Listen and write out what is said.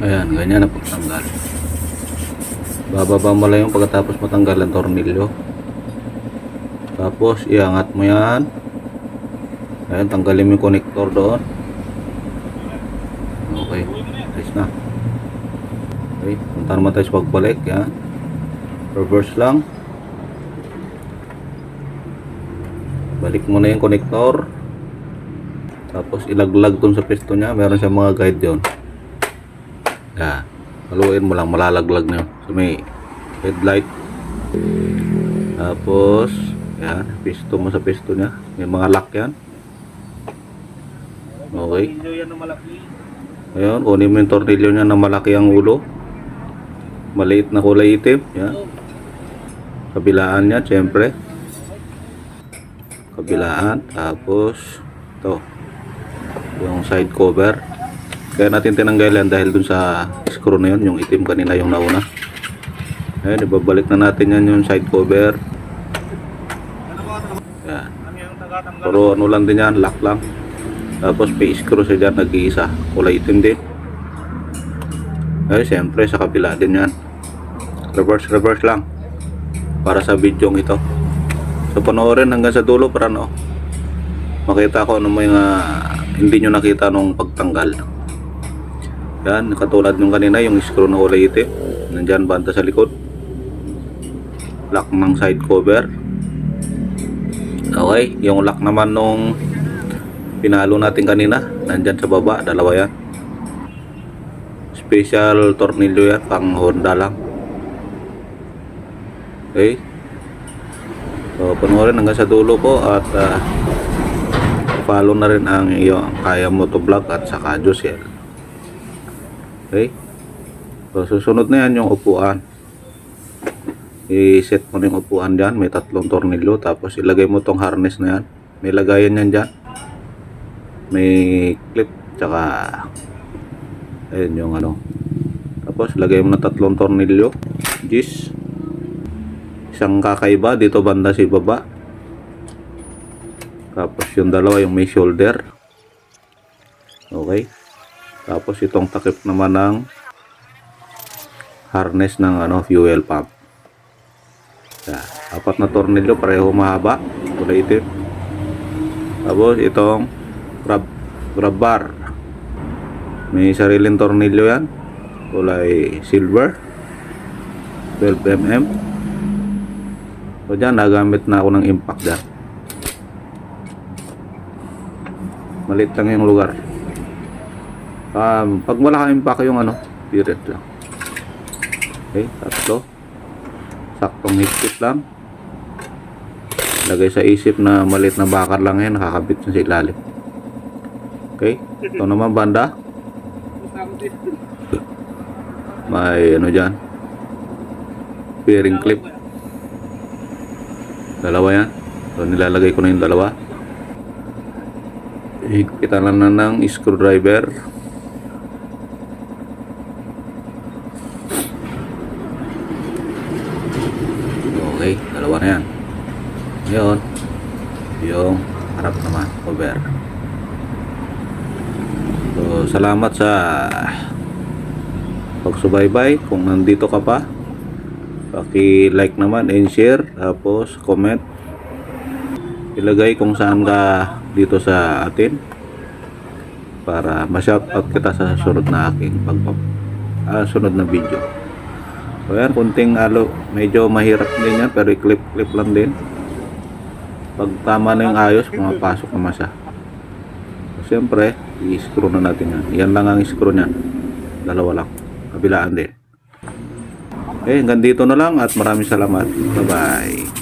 Ayan, ganyan na pagtanggal. Bababa mo lang yung pagkatapos matanggal ang tornilyo. Tapos, iangat mo yan. Ayan, tanggalin mo yung connector doon. Okay, ayos na. Okay, punta naman tayo sa pagbalik. Yan. Reverse lang. Balik mo na yung connector. Tapos ilaglag dun sa pisto niya. Meron siyang mga guide yun. Yan. Haluin mo lang, malalaglag na yun. So may headlight. Tapos, yan, pisto mo sa pisto niya. May mga lock yan. Okay. Ayun, kunin mo yung tornilyo niya na malaki ang ulo. Maliit na kulay itim. Yan. Kabilaan niya, syempre. Kabilaan. Tapos, ito. Yung side cover. Kaya natin tinanggal yan dahil dun sa screw na yun, yung itim kanina yung nauna. Ayun, ibabalik na natin yan yung side cover. Yan. Pero ano lang din yan, lock lang. Tapos may screw siya dyan, nag-iisa. Kulay itim din. Ay, siyempre sa kabila din yan. Reverse, reverse lang. Para sa video ito. So panoorin hanggang sa dulo para no, makita ko ano mga hindi nyo nakita nung pagtanggal. Yan, katulad nung kanina, yung screw na kulay itim. Nandyan banda sa likod. Lock ng side cover. Okay, yung lock naman nung pinalo natin kanina, nandyan sa baba, dalawa yan. Special tornilyo yan, pang Honda lang. Okay. So, panoorin hanggang sa dulo po at ah, follow na rin ang iyong kaya mo to vlog at saka Josel. Okay? So, susunod na yan yung upuan. I-set mo yung upuan dyan. May tatlong tornilyo. Tapos ilagay mo tong harness na yan. May lagayan yan dyan. May clip. Tsaka ayun yung ano. Tapos lagay mo na tatlong tornilyo. Gis. Isang kakaiba. Dito banda sa baba. Tapos yung dalawa yung may shoulder. Okay. Tapos itong takip naman ng harness ng ano fuel pump. Yan. Apat na tornilyo pareho mahaba, kulay itim. Tapos itong grab grab bar. May sariling tornilyo yan. Kulay silver. 12 mm. So dyan, nagamit na ako ng impact dyan. Malit lang yung lugar. Um, pag wala kang impact yung ano, period lang. Okay, tatlo. Saktong higpit lang. Lagay sa isip na maliit na bakar lang yan, nakakabit na sa ilalim. Okay, ito naman banda. May ano dyan. Bearing clip. Dalawa yan. So nilalagay ko na yung dalawa. Higpitan lang na ng screwdriver. Okay, dalawa na yan. Ngayon, yung harap naman, cover. So, salamat sa pagsubaybay. Kung nandito ka pa, paki-like naman and share. Tapos, comment. Ilagay kung saan ka dito sa atin para ma-shoutout kita sa sunod na aking pagpap ah, sunod na video. So yan, kunting alo, medyo mahirap din yan, pero i-clip-clip lang din. Pag tama na yung ayos, pumapasok naman siya. So, siyempre, i-screw na natin yan. Yan lang ang screw niyan. Dalawa lang. Kabilaan din. Okay, hanggang dito na lang at maraming salamat. Bye-bye.